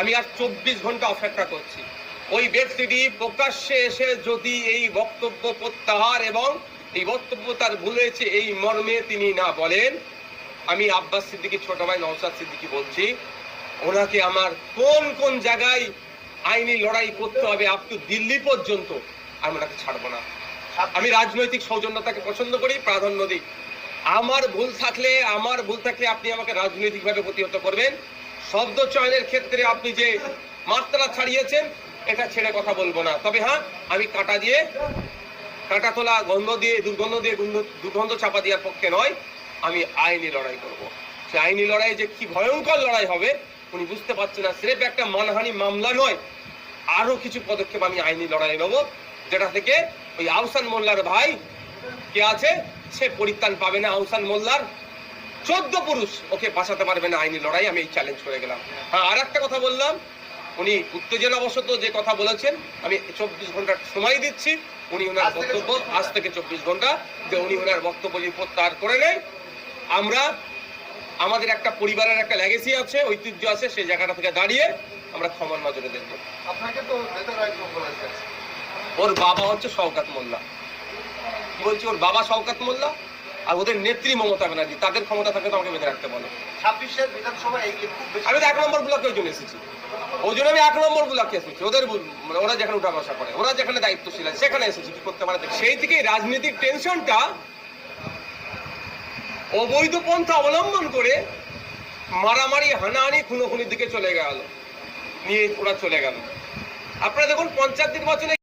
আমি আর চব্বিশ ঘণ্টা অপেক্ষা করছি। ওই ব্যক্তিটি প্রকাশ্যে এসে যদি এই বক্তব্য প্রত্যাহার এবং এই বক্তব্য তার ভুলেছে এই মর্মে তিনি না বলেন, আমি আব্বাস সিদ্দিকি, ছোট ভাই নওসাদ সিদ্দিকি বলছি, ওনাকে আমার কোন কোন জায়গায় আইনি লড়াই করতে হবে আপ টু দিল্লি পর্যন্ত, আমি ওনাকে ছাড়বো না। আমি রাজনৈতিক সৌজন্যতাকে পছন্দ করি, প্রাধান্য দিই। আমার ভুল থাকলে, আমার ভুল থাকলে আপনি আমাকে রাজনৈতিকভাবে প্রতিহত করবেন। শব্দ চয়নের ক্ষেত্রে আপনি যে মাত্রা ছাড়িয়েছেন, এটা ছেড়ে কথা বলব না। তবে হ্যাঁ আমি কাটা দিয়ে, কাটা তোলা, গন্ধ দিয়ে, দুর্গন্ধ দিয়ে দুর্গন্ধ চাপা দেওয়ার পক্ষে নয়। আমি আইনি লড়াই করব। সে আইনি লড়াই যে কি ভয়ঙ্কর লড়াই হবে, উনি বুঝতে পারছেন না। স্রেফ একটা মানহানি মামলা নয় আরও কিছু পদক্ষেপ আমি আইনি লড়াই নেব, যেটা থেকে ওই আহসান মোল্লার ভাই কে আছে সে পরিত্রাণ পাবে না আহসান মোল্লার। চোদ্দ পুরুষ ওকে বাঁচাতে পারবে না আইনি লড়াই আমি এই চ্যালেঞ্জ করে গেলাম। হ্যাঁ আর একটা কথা বললাম উনি উত্তেজনা উত্তেজনাবশত যে কথা বলেছেন আমি চব্বিশ ঘণ্টার সময় দিচ্ছি উনি ওনার বক্তব্য আজ থেকে চব্বিশ ঘণ্টা যে উনি ওনার বক্তব্য যদি প্রত্যাহার করে নেয় আমরা আমাদের একটা পরিবারের একটা লেগেসি আছে ঐতিহ্য আছে সেই জায়গাটা থেকে দাঁড়িয়ে আমরা ক্ষমার নজরে দেখব। আপনাকে তো ওর বাবা হচ্ছে শওকাত মোল্লা। বলছি ওর বাবা শওকাত মোল্লা আর ওদের নেত্রী মমতা ব্যানার্জি তাদের ক্ষমতা থাকে তো আমাকে বেঁধে রাখতে বলো। ছাব্বিশের বিধানসভা আমি তো এক নম্বর ব্লকে ওই জন্য এসেছি। ওই জন্য আমি এক নম্বর ব্লকে এসেছি। ওদের মানে ওরা যেখানে উঠা বসা করে ওরা যেখানে দায়িত্বশীল আছে সেখানে এসেছি কি করতে পারে সেই থেকে রাজনৈতিক টেনশনটা অবৈধ পন্থা অবলম্বন করে মারামারি হানাহানি খুনোখুনির দিকে চলে গেল। নিয়ে ওরা চলে গেল। আপনারা দেখুন পঞ্চায়েত নির্বাচনে